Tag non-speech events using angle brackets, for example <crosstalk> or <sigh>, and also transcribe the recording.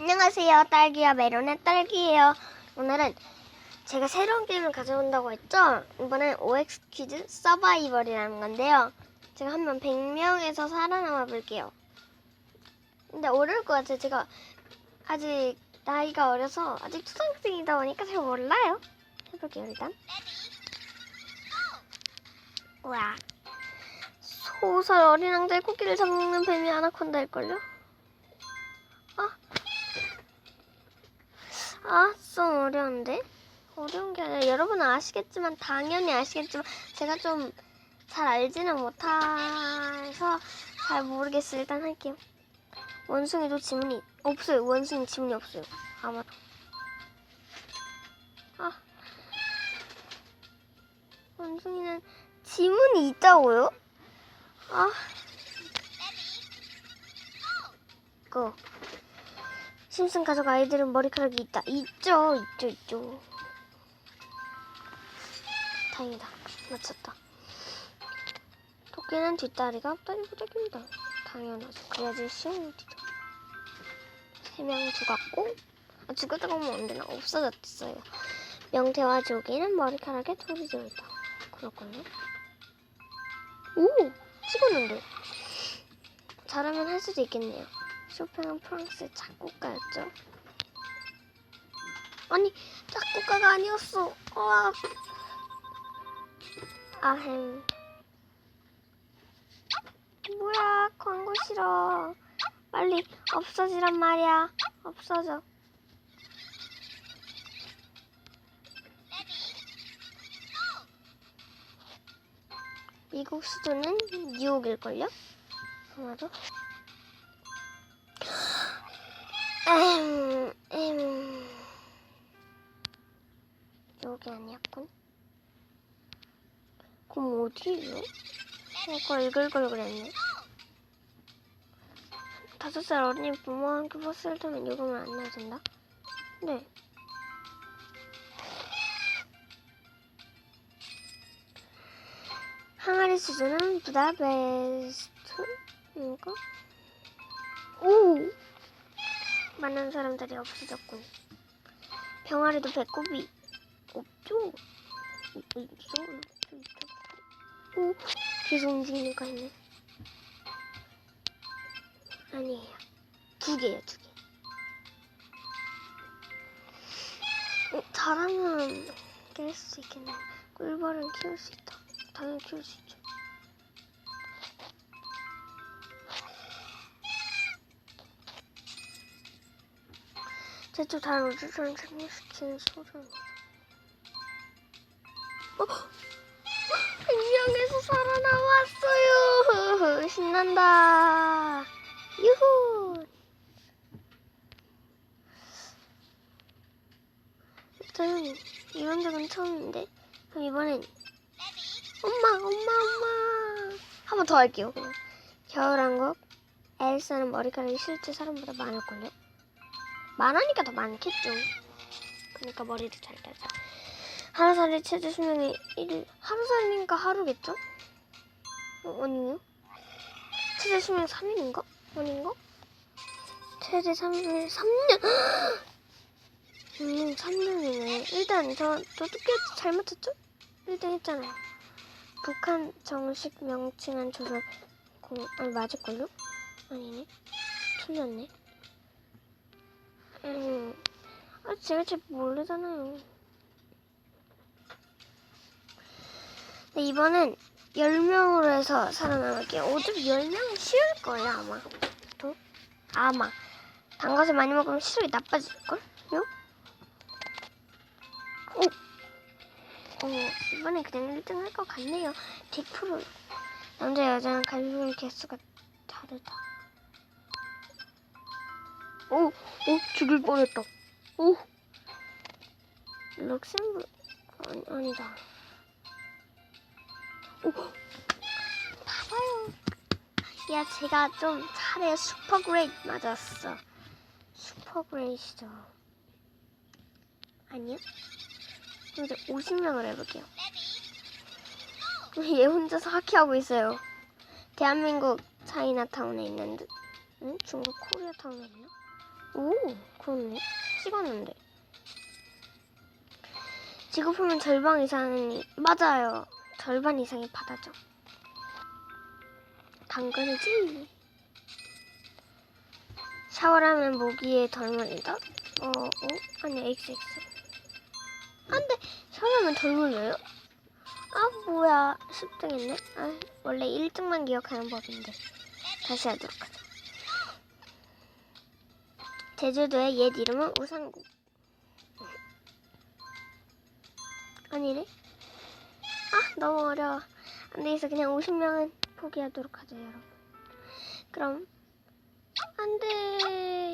안녕하세요. 딸기와 메론의 딸기예요. 오늘은 제가 새로운 게임을 가져온다고 했죠? 이번엔 OX 퀴즈 서바이벌이라는 건데요. 제가 한번 100명에서 살아남아 볼게요. 근데 어려울 것 같아요. 제가 아직 나이가 어려서 아직 초등학생이다 보니까 잘 몰라요. 해볼게요, 일단. 우와. 소설 어린 왕자의 코끼리를 잡는 뱀이 아나콘다일걸요? 아, 좀 어려운데? 어려운 게 아니라 여러분은 아시겠지만 당연히 아시겠지만 제가 좀 잘 알지는 못해서 잘 모르겠어요. 일단 할게요. 원숭이도 지문이 없어요. 원숭이 지문이 없어요. 아마도. 아, 원숭이는 지문이 있다고요? 아, 고. 심슨 가족 아이들은 머리카락이 있다. 있죠, 있죠, 있죠. 다행이다. 맞췄다. 토끼는 뒷다리가 앞다리보다 길다. 당연하죠. 그래야지 쉬운 일이죠. 세명 죽었고, 아, 죽었다고 하면 안 되나? 없어졌어요. 명태와 조기는 머리카락에 돌이 들어있다. 그렇군요. 오! 찍었는데. 잘하면 할 수도 있겠네요. 쇼팽은 프랑스의 작곡가였죠. 아니, 작곡가가 아니었어. 아, 아햄. 뭐야, 광고 싫어. 빨리 없어지란 말이야. 없어져. 미국 수도는 뉴욕일걸요? 아마도. 그럼 어디예요? 아까 읽을 걸 그랬네. 다섯 살 어린이 부모와 함께 버스를 타면 요금을 안 내야 된다? 네. 항아리 수조는 부다페스트인가? 오! 많은 사람들이 없어졌군. 병아리도 배꼽이 없죠? 있죠? 있죠? 오! 계속 움직이니까 있네. 아니에요. 두 개요, 두 개. 어, 잘하면 깰 수 있겠네. 꿀벌은 키울 수 있다. 당연히 키울 수 있죠. 제쪽 다른 우주선을 착륙시키는 소리입니다. 어? 인형에서 살아나왔어요. <laughs> 신난다. 유후. 일단 이런 적은 처음인데 그럼 이번엔 엄마 엄마 엄마 한 번 더 할게요. 겨울왕국 엘사는 머리카락이 실제 사람보다 많을걸요? 많으니까 더 많겠죠. 그러니까 머리를 잘 따자. 하루살이 최대 수명이 1일. 하루살이니까 하루겠죠? 어, 아니요. 최대 수명 3일인가? 아닌가? 최대 3일, 3년! <gasps> 음, 3년이네. 일단, 저, 저 두께 잘 맞췄죠? 1등 했잖아요. 북한 정식 명칭한 조선 공, 아니, 맞을걸요? 아니네. 틀렸네. 음, 아, 제가 잘 모르잖아요. 이번엔 10명으로 해서 살아남을게요. 어차피 10명은 쉬울 거예요, 아마. 또? 아마. 단 것을 많이 먹으면 시력이 나빠질걸 요? 오! 어, 이번엔 그냥 1등 할 것 같네요. 100% 남자, 여자는 갈비의 개수가 다르다. 오! 오! 죽일 뻔했다. 오! 럭셈블... 아니, 아니다. 오! 봐봐요. 야, 제가 좀 잘해요. 슈퍼 그레이트 맞았어. 슈퍼 그레이트죠. 아니요? 이제 50명을 해볼게요. <laughs> 얘 혼자서 하키하고 있어요. 대한민국 차이나타운에 있는 듯? 응? 중국 코리아타운에 있나? 오, 그렇네. 찍었는데. 표면 절반 이상이 맞아요. 절반 이상이 바다죠. 당근이지. 샤워를 하면 모기에 덜 물린다? 어, 어? 아니야, XX. 안 돼! 샤워하면 덜 물려요? 아, 뭐야. 10등 했네? 아, 원래 1등만 기억하는 법인데. 다시 하도록 하자. 제주도의 옛 이름은 우산국. 아니래? 아, 너무 어려워. 안 되겠어. 그냥 50명은 포기하도록 하죠, 여러분. 그럼, 안 돼.